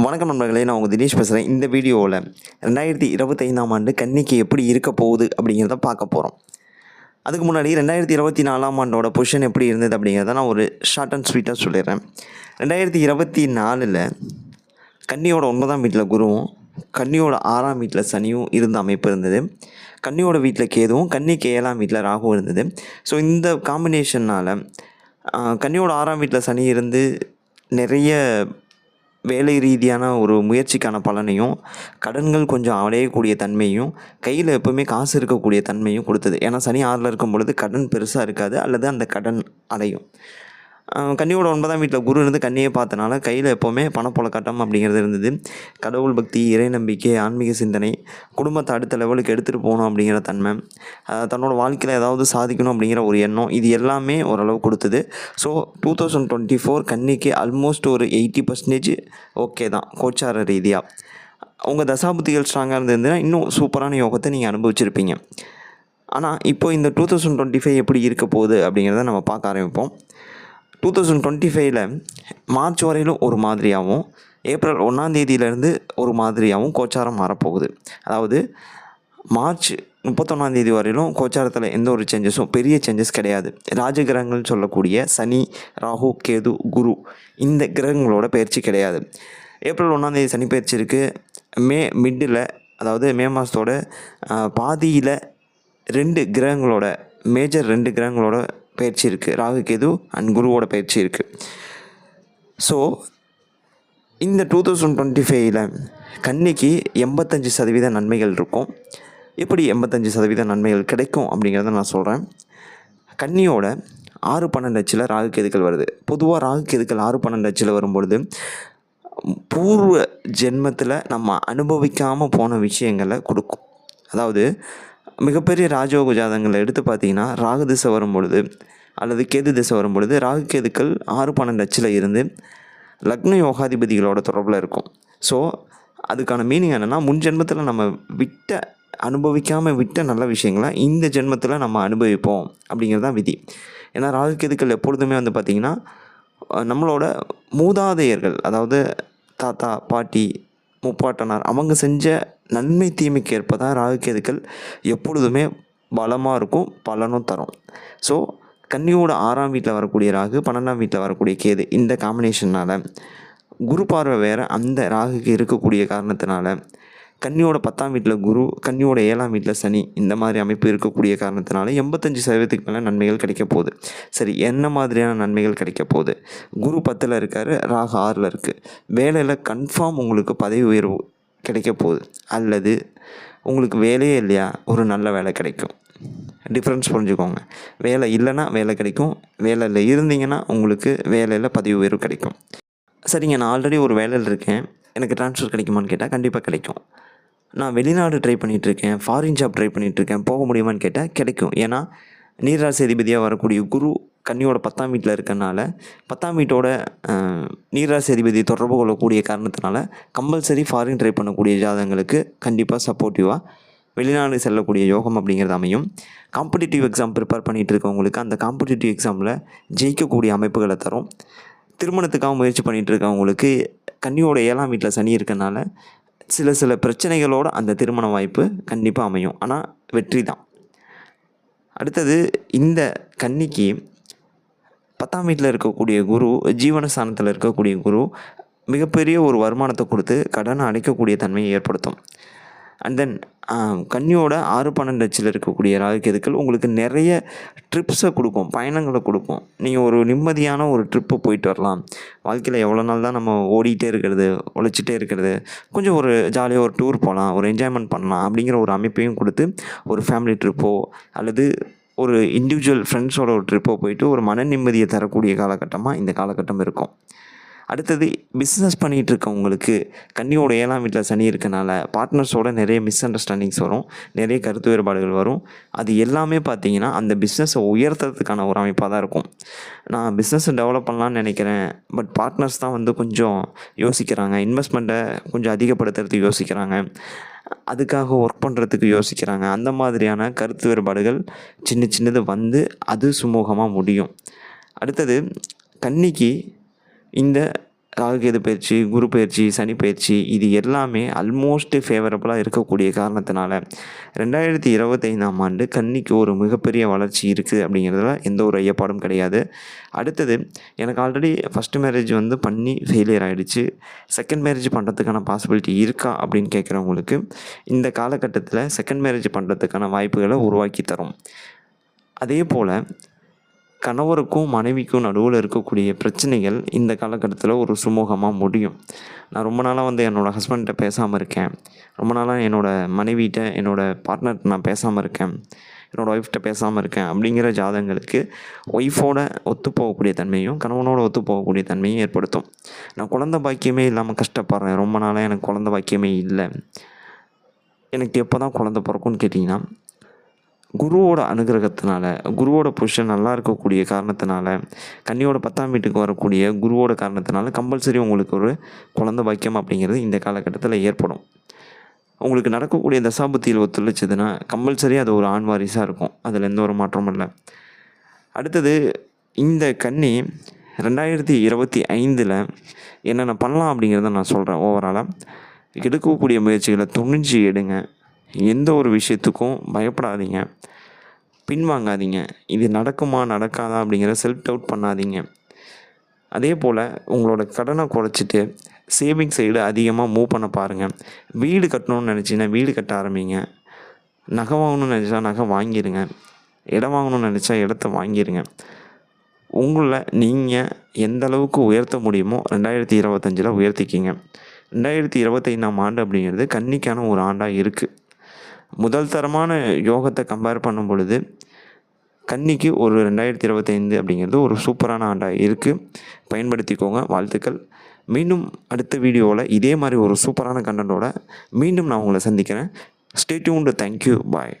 வணக்கம் நண்பர்களே நான் உங்கள் தினேஷ் பேசுகிறேன் இந்த வீடியோவில் ரெண்டாயிரத்தி இருபத்தைந்தாம் ஆண்டு கன்னிக்கு எப்படி இருக்க போகுது அப்படிங்கிறத பார்க்க போகிறோம் அதுக்கு முன்னாடி ரெண்டாயிரத்தி இருபத்தி நாலாம் ஆண்டோட பொசிஷன் எப்படி இருந்தது அப்படிங்கிறத நான் ஒரு ஷார்ட் அண்ட் ஸ்வீட்டாக சொல்லிடுறேன். ரெண்டாயிரத்தி இருபத்தி நாலில் கன்னியோட ஒன்பதாம் வீட்டில் குருவும் கன்னியோட ஆறாம் வீட்டில் சனியும் இருந்த அமைப்பு இருந்தது. கன்னியோட வீட்டில் கேதுவும் கன்னிக்கு ஏழாம் வீட்டில் ராகுவும் இருந்தது. ஸோ இந்த காம்பினேஷனால் கன்னியோட ஆறாம் வீட்டில் சனி இருந்து நிறைய வேலை ரீதியான ஒரு முயற்சிக்கான பலனையும் கடன்கள் கொஞ்சம் அடையக்கூடிய தன்மையும் கையில் எப்போவுமே காசு இருக்கக்கூடிய தன்மையும் கொடுத்தது. ஏன்னா சனி ஆறில் இருக்கும் பொழுது கடன் பெருசாக இருக்காது அல்லது அந்த கடன் அடையும். கன்னியோட ஒன்பதாம் வீட்டில் குரு இருந்து கன்னியை பார்த்தனால கையில் எப்போவுமே பணப்புழக்கட்டம் அப்படிங்கிறது இருந்தது. கடவுள் பக்தி இறை நம்பிக்கை ஆன்மீக சிந்தனை குடும்பத்தை அடுத்த லெவலுக்கு எடுத்துகிட்டு போகணும் அப்படிங்கிற தன்மை தன்னோட வாழ்க்கையில் ஏதாவது சாதிக்கணும் அப்படிங்கிற ஒரு எண்ணம் இது எல்லாமே ஓரளவு கொடுத்தது. So two thousand twenty four கன்னிக்கு almost ஒரு எயிட்டி பர்சன்டேஜ் ஓகே தான் கோச்சார ரீதியாக உங்கள் தசாபுத்திகள் ஸ்ட்ராங்காக இருந்ததுன்னா இன்னும் சூப்பரான யோகத்தை நீங்கள் அனுபவிச்சிருப்பீங்க. ஆனால் இப்போ இந்த டூ தௌசண்ட் டுவெண்ட்டி ஃபைவ் எப்படி இருக்க போகுது அப்படிங்கிறத நம்ம பார்க்க ஆரம்பிப்போம். டூ தௌசண்ட் டுவெண்ட்டி ஃபைவ்ல மார்ச் வரையிலும் ஒரு மாதிரியாகவும் ஏப்ரல் ஒன்றாந்தேதியிலேருந்து ஒரு மாதிரியாகவும் கோச்சாரம் மாறப்போகுது. அதாவது மார்ச் முப்பத்தொன்னாந்தேதி வரையிலும் கோச்சாரத்தில் எந்த ஒரு சேஞ்சஸும் பெரிய சேஞ்சஸ் கிடையாது. ராஜகிரகங்கள்னு சொல்லக்கூடிய சனி ராகு கேது குரு இந்த கிரகங்களோட பயிற்சி கிடையாது. ஏப்ரல் ஒன்றாந்தேதி சனி பயிற்சி இருக்குது மே மிட்டில் அதாவது மே மாதத்தோட பாதியில் ரெண்டு கிரகங்களோட மேஜர் ரெண்டு கிரகங்களோட பயிற்சி இருக்குது ராகு கேது அண்ட் குருவோட பயிற்சி இருக்குது ஸோ இந்த டூ தௌசண்ட் டுவெண்ட்டி ஃபைவ்ல கன்னிக்கு எண்பத்தஞ்சு சதவீத நன்மைகள் இருக்கும். எப்படி எண்பத்தஞ்சு சதவீத நன்மைகள் கிடைக்கும் அப்படிங்கிறத நான் சொல்கிறேன் கன்னியோட ஆறு பன்னெண்டு அச்சில் ராகு கேதுக்கள் வருது. பொதுவாக ராகு கேதுக்கள் ஆறு பன்னெண்டு அச்சில் வரும்பொழுது பூர்வ ஜென்மத்தில் நம்ம அனுபவிக்காமல் போன விஷயங்களை கொடுக்கும். அதாவது மிகப்பெரிய ராஜயோக ஜாதகங்களை எடுத்து பார்த்தீங்கன்னா ராகு திசை வரும் பொழுது அல்லது கேது திசை வரும் பொழுது ராகு கேதுக்கள் ஆறு பன்னெண்டு அச்சில் இருந்து லக்ன யோகாதிபதிகளோட தொடர்பில் இருக்கும். ஸோ அதுக்கான மீனிங் என்னென்னா முன் ஜென்மத்தில் நம்ம விட்ட அனுபவிக்காமல் விட்ட நல்ல விஷயங்களை இந்த ஜென்மத்தில் நம்ம அனுபவிப்போம் அப்படிங்கிறது தான் விதி. ஏன்னா ராகு கேதுக்கள் எப்பொழுதுமே வந்து பார்த்திங்கன்னா நம்மளோட மூதாதையர்கள் அதாவது தாத்தா பாட்டி முப்பாட்டனார் அவங்க செஞ்ச நன்மை தீமைக்கு ஏற்ப தான் ராகுகேதுக்கள் எப்பொழுதுமே பலமாக இருக்கும் பலனும் தரும். ஸோ கன்னியோட ஆறாம் வீட்டில் வரக்கூடிய ராகு பன்னெண்டாம் வீட்டில் வரக்கூடிய கேது இந்த காம்பினேஷனால் குரு பார்வை வேறு அந்த ராகுக்கு இருக்கக்கூடிய காரணத்தினால கன்னியோட பத்தாம் வீட்டில் குரு கன்னியோட ஏழாம் வீட்டில் சனி இந்த மாதிரி அமைப்பு இருக்கக்கூடிய காரணத்தினால எண்பத்தஞ்சு சதவீதத்துக்கு மேலே நன்மைகள் கிடைக்க போகுது. சரி என்ன மாதிரியான நன்மைகள் கிடைக்க போகுது? குரு பத்தில் இருக்கார் ராகு ஆறில் இருக்குது வேலையில் கன்ஃபார்ம் உங்களுக்கு பதவி உயர்வு கிடைக்க போகுது அல்லது உங்களுக்கு வேலையே இல்லையா? ஒரு நல்ல வேலை கிடைக்கும். டிஃப்ரென்ஸ் புரிஞ்சுக்கோங்க. வேலை இல்லைன்னா வேலை கிடைக்கும். வேலையில் இருந்தீங்கன்னா உங்களுக்கு வேலையில் பதவி உயர்வு கிடைக்கும். சரிங்க நான் ஆல்ரெடி ஒரு வேலையில் இருக்கேன். எனக்கு ட்ரான்ஸ்ஃபர் கிடைக்குமான்னு கேட்டால் கண்டிப்பாக கிடைக்கும். நான் வெளிநாடு ட்ரை பண்ணிகிட்ருக்கேன் ஃபாரின் ஜாப் ட்ரை பண்ணிகிட்ருக்கேன் போக முடியுமான்னு கேட்டால் கிடைக்கும். ஏன்னா நீராசி அதிபதியாக வரக்கூடிய குரு கன்னியோட பத்தாம் வீட்டில் இருக்கனால பத்தாம் வீட்டோட நீராசி அதிபதி தொடர்பு கொள்ளக்கூடிய காரணத்தினால கம்பல்சரி ஃபாரின் ட்ரை பண்ணக்கூடிய ஜாதகங்களுக்கு கண்டிப்பாக சப்போர்ட்டிவாக வெளிநாடு செல்லக்கூடிய யோகம் அப்படிங்கிறது அமையும். காம்படிட்டிவ் எக்ஸாம் ப்ரிப்பேர் பண்ணிகிட்டு இருக்கவங்களுக்கு அந்த காம்படிட்டிவ் எக்ஸாமில் ஜெயிக்கக்கூடிய அமைப்புகளை தரும். திருமணத்துக்காக முயற்சி பண்ணிகிட்டு இருக்கவங்களுக்கு கன்னியோட ஏழாம் வீட்டில் சனி இருக்கனால சில சில பிரச்சனைகளோட அந்த திருமண வாய்ப்பு கண்டிப்பாக அமையும். ஆனால் வெற்றி தான். அடுத்தது இந்த கன்னிக்கு பத்தாம் வீட்டில் இருக்கக்கூடிய குரு ஜீவனஸ்தானத்தில் இருக்கக்கூடிய குரு மிகப்பெரிய ஒரு வருமானத்தை கொடுத்து கடனை அடைக்கக்கூடிய தன்மையை ஏற்படுத்தும். அண்ட் தென் கன்னியோட ஆறு பன்னெண்டு அச்சில் இருக்கக்கூடிய ராகுகேதுக்கள் உங்களுக்கு நிறைய ட்ரிப்ஸை கொடுக்கும் பயணங்களை கொடுக்கும். நீங்கள் ஒரு நிம்மதியான ஒரு ட்ரிப்பு போயிட்டு வரலாம். வாழ்க்கையில் எவ்வளோ நாள் தான் நம்ம ஓடிக்கிட்டே இருக்கிறது உழைச்சிட்டே இருக்கிறது கொஞ்சம் ஒரு ஜாலியாக ஒரு டூர் போகலாம் ஒரு என்ஜாய்மெண்ட் பண்ணலாம் அப்படிங்கிற ஒரு அமைப்பையும் கொடுத்து ஒரு ஃபேமிலி ட்ரிப்போ அல்லது ஒரு இண்டிவிஜுவல் ஃப்ரெண்ட்ஸோட ஒரு ட்ரிப்போ போயிட்டு ஒரு மன நிம்மதியை தரக்கூடிய காலகட்டமாக இந்த காலகட்டம் இருக்கும். அடுத்தது பிஸ்னஸ் பண்ணிகிட்டு இருக்கவங்களுக்கு கன்னியோட ஏழாம் வீட்டில் சனி இருக்கனால பார்ட்னர்ஸோட நிறைய மிஸ் அண்டர்ஸ்டாண்டிங்ஸ் வரும். நிறைய கருத்து வேறுபாடுகள் வரும். அது எல்லாமே பார்த்தீங்கன்னா அந்த பிஸ்னஸை உயர்த்துறதுக்கான ஒரு அமைப்பாக தான் இருக்கும். நான் பிஸ்னஸை டெவலப் பண்ணலான்னு நினைக்கிறேன். பட் பார்ட்னர்ஸ் தான் வந்து கொஞ்சம் யோசிக்கிறாங்க. இன்வெஸ்ட்மெண்ட்டை கொஞ்சம் அதிகப்படுத்துறதுக்கு யோசிக்கிறாங்க. அதுக்காக ஒர்க் பண்ணுறதுக்கு யோசிக்கிறாங்க. அந்த மாதிரியான கருத்து வேறுபாடுகள் சின்ன சின்னது வந்து அது சுமூகமாக முடியும். அடுத்தது கன்னிக்கு இந்த ராகுகேது பயிற்சி குரு பயிற்சி சனி பயிற்சி இது எல்லாமே அல்மோஸ்ட் ஃபேவரபுளாக இருக்கக்கூடிய காரணத்தினால ரெண்டாயிரத்தி இருபத்தைந்தாம் ஆண்டு கன்னிக்கு ஒரு மிகப்பெரிய வளர்ச்சி இருக்குது அப்படிங்கிறதுல எந்த ஒரு ஐயப்பாடும் கிடையாது. அடுத்தது எனக்கு ஆல்ரெடி ஃபஸ்ட்டு மேரேஜ் வந்து பண்ணி ஃபெயிலியர் ஆகிடுச்சு செகண்ட் மேரேஜ் பண்ணுறதுக்கான பாசிபிலிட்டி இருக்கா அப்படின்னு கேட்குறவங்களுக்கு இந்த காலகட்டத்தில் செகண்ட் மேரேஜ் பண்ணுறதுக்கான வாய்ப்புகளை உருவாக்கி தரும். அதே போல் கணவருக்கும் மனைவிக்கும் நடுவில் இருக்கக்கூடிய பிரச்சனைகள் இந்த காலகட்டத்தில் ஒரு சுமூகமாக முடியும். நான் ரொம்ப நாளாக வந்து என்னோடய ஹஸ்பண்ட்ட பேசாமல் இருக்கேன். ரொம்ப நாளாக என்னோடய மனைவிகிட்ட என்னோடய பார்ட்னர்கிட்ட நான் பேசாமல் இருக்கேன். என்னோடய ஒய்ஃப்கிட்ட பேசாமல் இருக்கேன் அப்படிங்கிற ஜாதகங்களுக்கு ஒய்ஃபோட ஒத்து போகக்கூடிய தன்மையும் கணவனோட ஒத்து போகக்கூடிய தன்மையும் ஏற்படுத்தும். நான் குழந்த பாக்கியமே இல்லாமல் கஷ்டப்படுறேன். ரொம்ப நாளாக எனக்கு குழந்த பாக்கியமே இல்லை. எனக்கு எப்போ தான் குழந்த பிறக்கும்னு கேட்டிங்கன்னா குருவோட அனுகிரகத்தினால குருவோட பொசிஷன் நல்லா இருக்கக்கூடிய காரணத்தினால கன்னியோட பத்தாம் வீட்டுக்கு வரக்கூடிய குருவோட காரணத்தினால கம்பல்சரி உங்களுக்கு ஒரு குழந்த பாக்கியம் அப்படிங்கிறது இந்த காலகட்டத்தில் ஏற்படும். உங்களுக்கு நடக்கக்கூடிய தசாபுத்தியில் ஒத்துழைச்சதுன்னா கம்பல்சரி அது ஒரு ஆண் வாரிசாக இருக்கும். அதில் எந்த ஒரு மாற்றமும் இல்லை. அடுத்தது இந்த கன்னி ரெண்டாயிரத்தி இருபத்தி ஐந்தில் என்னென்ன பண்ணலாம் அப்படிங்கிறத நான் சொல்கிறேன் ஓவராலாக எடுக்கக்கூடிய முயற்சிகளை துணிஞ்சு எடுங்க. எந்த ஒரு விஷயத்துக்கும் பயப்படாதீங்க. பின்வாங்காதீங்க. இது நடக்குமா நடக்காதா அப்படிங்கிற செல்ஃப் டவுட் பண்ணாதீங்க. அதே போல் உங்களோட கடனை குறைச்சிட்டு சேவிங் சைடு அதிகமாக மூவ் பண்ண பாருங்கள் வீடு கட்டணும்னு நினச்சிங்கன்னா வீடு கட்ட ஆரம்பிங்க. நகை வாங்கணும்னு நினச்சா நகை வாங்கிடுங்க இடம் வாங்கணும்னு நினச்சா இடத்த வாங்கிடுங்க உங்களை நீங்கள் எந்த அளவுக்கு உயர்த்த முடியுமோ ரெண்டாயிரத்தி இருபத்தஞ்சில் உயர்த்திக்கிங்க. ரெண்டாயிரத்தி இருபத்தைந்தாம் ஆண்டு அப்படிங்கிறது கன்னிக்கான ஒரு ஆண்டாக இருக்குது முதல் தரமான யோகத்தை கம்பேர் பண்ணும் பொழுது கன்னிக்கு ஒரு ரெண்டாயிரத்தி இருபத்தைந்து அப்படிங்கிறது ஒரு சூப்பரான ஆண்டாக இருக்குது பயன்படுத்திக்கோங்க வாழ்த்துக்கள். மீண்டும் அடுத்த வீடியோவில் இதே மாதிரி ஒரு சூப்பரான கண்டனோட மீண்டும் நான் உங்களை சந்திக்கிறேன். Stay tuned thank you bye